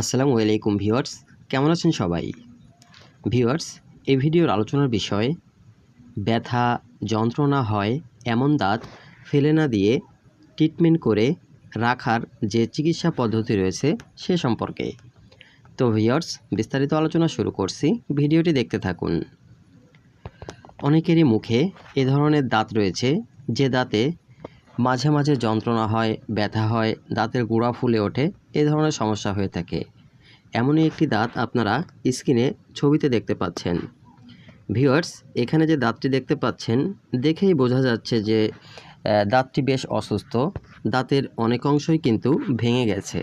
আসসালামু আলাইকুম ভিউয়ার্স, কেমন আছেন সবাই? ভিউয়ার্স, এই ভিডিওর আলোচনার বিষয়, ব্যথা, যন্ত্রণা হয় এমন দাঁত ফেলে না দিয়ে ট্রিটমেন্ট করে রাখার যে চিকিৎসা পদ্ধতি রয়েছে সে সম্পর্কে। তো ভিউয়ার্স, বিস্তারিত আলোচনা শুরু করছি, ভিডিওটি দেখতে থাকুন। অনেকেরই মুখে এ ধরনের দাঁত রয়েছে যে দাঁতে মাঝে মাঝে যন্ত্রণা হয়, ব্যথা হয়, দাঁতের গোড়া ফুলে ওঠে, এ ধরনের সমস্যা হয়ে থাকে। এমনই একটি দাঁত আপনারা স্ক্রিনে ছবিতে দেখতে পাচ্ছেন। ভিওয়ার্স এখানে যে দাঁতটি দেখতে পাচ্ছেন, দেখেই বোঝা যাচ্ছে যে দাঁতটি বেশ অসুস্থ। দাঁতের অনেক অংশই কিন্তু ভেঙে গেছে।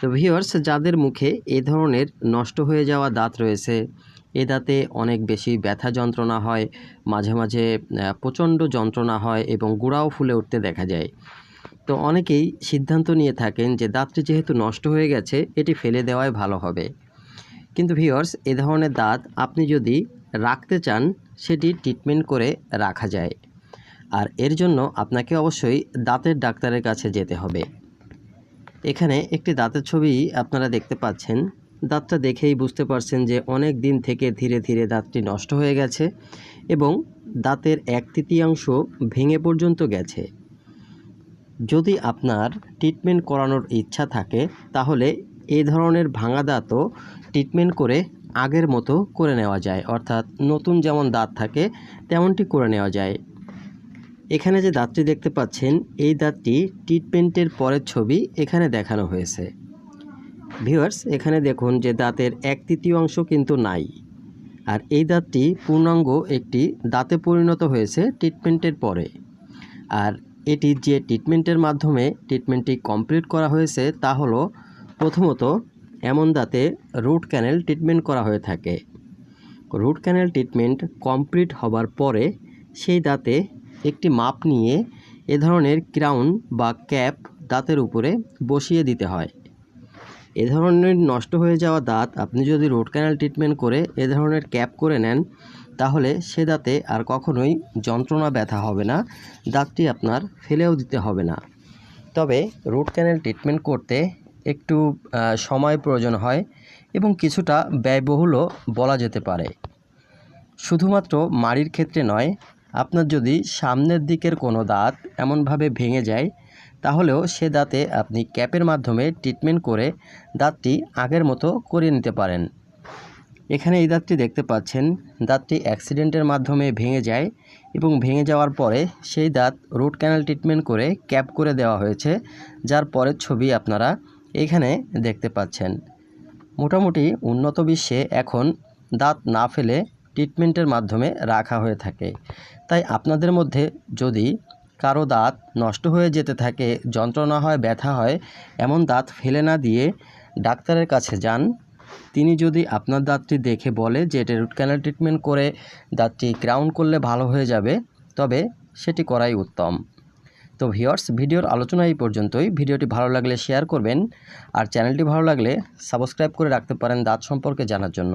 তো ভিওয়ার্স যাদের মুখে এ ধরনের নষ্ট হয়ে যাওয়া দাঁত রয়েছে এ দাঁতে অনেক বেশি ব্যথা যন্ত্রণা হয়, মাঝে মাঝে প্রচণ্ড যন্ত্রণা হয় এবং গুঁড়াও ফুলে উঠতে দেখা যায়। তো অনেকেই সিদ্ধান্ত নিয়ে থাকেন যে দাঁতটি যেহেতু নষ্ট হয়ে গেছে, এটি ফেলে দেওয়াই ভালো হবে। কিন্তু ভিওর্স এ ধরনের দাঁত আপনি যদি রাখতে চান, সেটি ট্রিটমেন্ট করে রাখা যায়। আর এর জন্য আপনাকে অবশ্যই দাঁতের ডাক্তারের কাছে যেতে হবে। এখানে একটি দাঁতের ছবি আপনারা দেখতে পাচ্ছেন। দাঁতটা দেখেই বুঝতে পারছেন যে অনেক দিন থেকে ধীরে ধীরে দাঁতটি নষ্ট হয়ে গেছে এবং দাঁতের এক তৃতীয়াংশ ভেঙে পর্যন্ত গেছে। যদি আপনার ট্রিটমেন্ট করানোর ইচ্ছা থাকে, তাহলে এই ধরনের ভাঙা দাঁতও ট্রিটমেন্ট করে আগের মতো করে নেওয়া যায়। অর্থাৎ নতুন যেমন দাঁত থাকে, তেমনটি করে নেওয়া যায়। এখানে যে দাঁতটি দেখতে পাচ্ছেন, এই দাঁতটি ট্রিটমেন্টের পরের ছবি এখানে দেখানো হয়েছে। ভিউয়ার্স এখানে দেখুন যে দাঁতের এক তৃতীয় অংশ কিন্তু নাই। আর এই দাঁতটি পূর্ণাঙ্গ একটি দাঁতে পরিণত হয়েছে ট্রিটমেন্টের পরে। আর এটি যে ট্রিটমেন্টের মাধ্যমে ট্রিটমেন্টটি কমপ্লিট করা হয়েছে, তা হলো প্রথমত এমন দাঁতে রুট ক্যানেল ট্রিটমেন্ট করা হয়ে থাকে। রুট ক্যানেল ট্রিটমেন্ট কমপ্লিট হবার পরে সেই দাঁতে একটি মাপ নিয়ে এ ধরনের ক্রাউন বা ক্যাপ দাঁতের উপরে বসিয়ে দিতে হয়। এ ধরনের নষ্ট হয়ে যাওয়া দাঁত আপনি যদি রুট ক্যানেল ট্রিটমেন্ট করে এ ধরনের ক্যাপ করে নেন, তাহলে সে দাঁতে আর কখনোই যন্ত্রণা ব্যথা হবে না, দাঁতটি আপনার ফেলেও দিতে হবে না। তবে রুট ক্যানেল ট্রিটমেন্ট করতে একটু সময় প্রয়োজন হয় এবং কিছুটা ব্যয়বহুলও বলা যেতে পারে। শুধুমাত্র মাড়ির ক্ষেত্রে নয় আপনার যদি সামনের দিকের কোনো দাঁত এমনভাবে ভেঙে যায়, তাহলেও সে দাঁতে আপনি ক্যাপের মাধ্যমে ট্রিটমেন্ট করে দাঁতটি আগের মতো করিয়ে নিতে পারেন। এখানে এই দাঁতটি দেখতে পাচ্ছেন, দাঁতটি অ্যাক্সিডেন্টের মাধ্যমে ভেঙে যায় এবং ভেঙে যাওয়ার পরে সেই দাঁত রুট ক্যানেল ট্রিটমেন্ট করে ক্যাপ করে দেওয়া হয়েছে, যার পরের ছবি আপনারা এখানে দেখতে পাচ্ছেন। মোটামুটি উন্নত বিশ্বে এখন দাঁত না ফেলে ট্রিটমেন্টের মাধ্যমে রাখা হয়ে থাকে। তাই আপনাদের মধ্যে যদি কারও দাঁত নষ্ট হয়ে যেতে থাকে, যন্ত্রণা হয়, ব্যথা হয়, এমন দাঁত ফেলে না দিয়ে ডাক্তারের কাছে যান। তিনি যদি আপনার দাঁতটি দেখে বলে যে এটা রুট ক্যানাল ট্রিটমেন্ট করে দাঁতটি ক্রাউন করলে ভালো হয়ে যাবে, তবে সেটি করাই উত্তম। তো ভিওর্স ভিডিওর আলোচনা এই পর্যন্তই। ভিডিওটি ভালো লাগলে শেয়ার করবেন, আর চ্যানেলটি ভালো লাগলে সাবস্ক্রাইব করে রাখতে পারেন দাঁত সম্পর্কে জানার জন্য।